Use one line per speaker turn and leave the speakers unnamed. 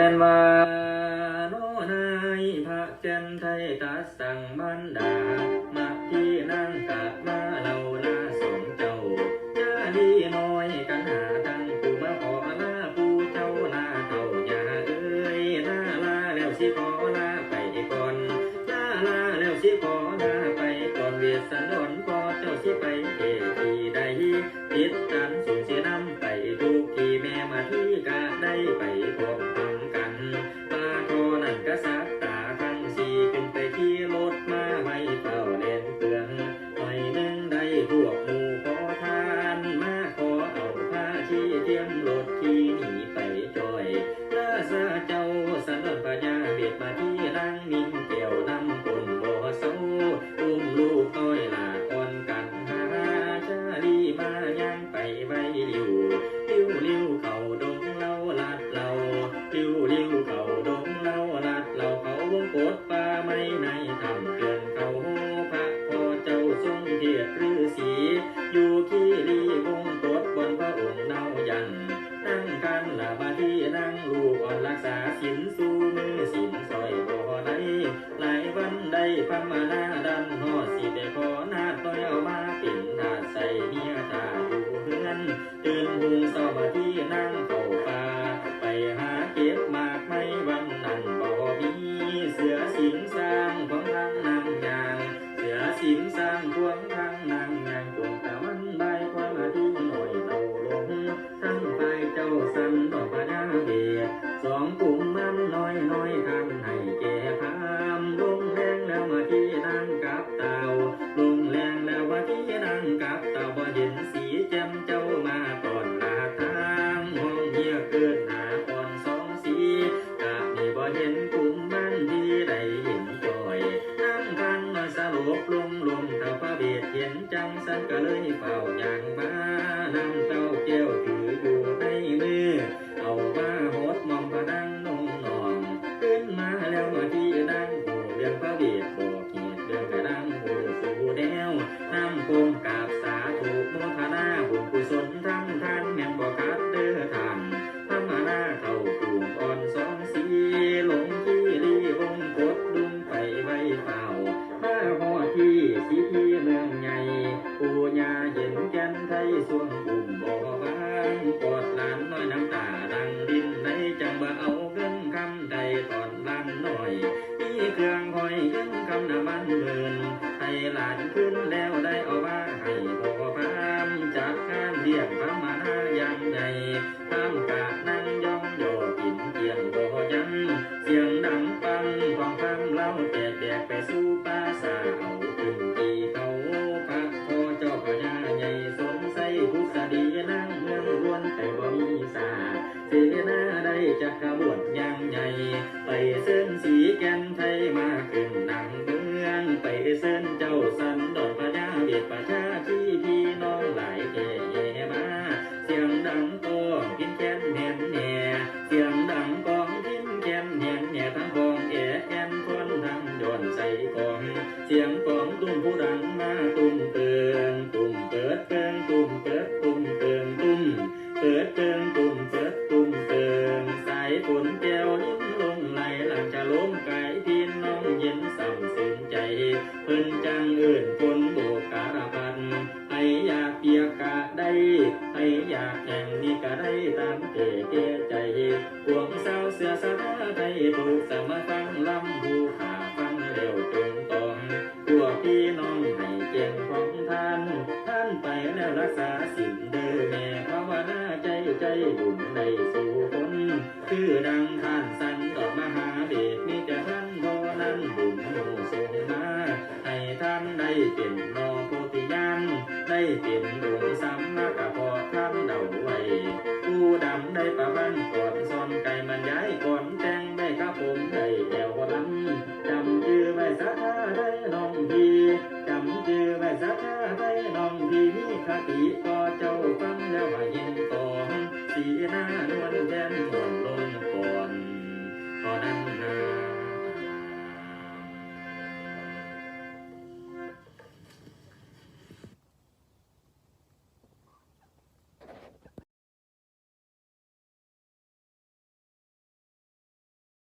แม่นว่าโนนายพระเจนไทยตัสั่งมันดามาที่นั่งกะมาเราลาสองเจ้าจาดีน้อยกันหาทั้งผู้มาขอลาผู้เจ้าลาเท่าอย่าเอ้ยลาลาแล้วสิขอลาไปก่อนลาลาแล้วสิขอลาไปก่อนเวียสันดอนพอเจ้าสิไปเอทีใด ขี่รถมาไม่เฝ้าเล่นเปลืองหน่อยหนึ่งได้พวกหมู่ขอทานมาขอเอาผ้าชี้เทียมรถขี่หนีไปจอยเลาซาเจ้าสันปัญญาเบียดมาที่นางนิ่งเกี่ยวน้ำคนบ่อเศร้าอุ้มลูกน้อยลาก่อนกันหาชาลีมาย่างไปไว้อยู่ ทำเกินเขาพระพอเจ้าทรงเทียบฤาษีอยู่ที่รีวงกดบนพระองค์เนายันนั่งกันละบาที่นั่งลูกอ่อนรักษาสินสูงางของทางนางยางเสือสิงสร้างพวงทางนางยางจงตะวันได้คอยมาที่หน่อยเราลงทั้งไปเจ้าสันดอกพญาเบียสองกลุ่มมันน้อยน้อยทำให้แก่พามลงแรงแล้วมาที่นั่งกับเต่าลงแรงแล้วมาที่นั่งกับเต่าบ่เห็นสี เห็นจังสันก็ ของคำเล่าแตกแดกไปสู่ป่าสาวขึ้นที่เขาพระพอเจ้าพญาใหญ่สงสัยผู้สดีนั่งเมืองล้วนแต่บ่มีสาเสนาได้จักขบวนย่างใหญ่ไปเส้นสีแก่นไทยมาขึ้นดังเมืองไปเส้นเจ้าสันดอนพญาเบียดประชา เสียงกองตุ้มผู้ดังมาตุ้มเตือนตุ้มเปิดเตือนตุ้มเปิดตุ้มเตืองตุ้มเปิดเตืองตุ้มเปิดตุ้มเตืองสายฝนแก้วลิ้น ใจใจบุญในสู่คนคือดังท่านสันดอมหาเดชนี่จะท่านพอนั้นบุญโมส่งมาให้ท่านได้เป็นนอโพธิญาณได้เป็นดวงสัมมากะพอท่านเดาไว้ผู้ดำได้ประวันก่อนซ่อนไก่มันย้ายก่อนแต่ สีหน้านวลแย้มหวาน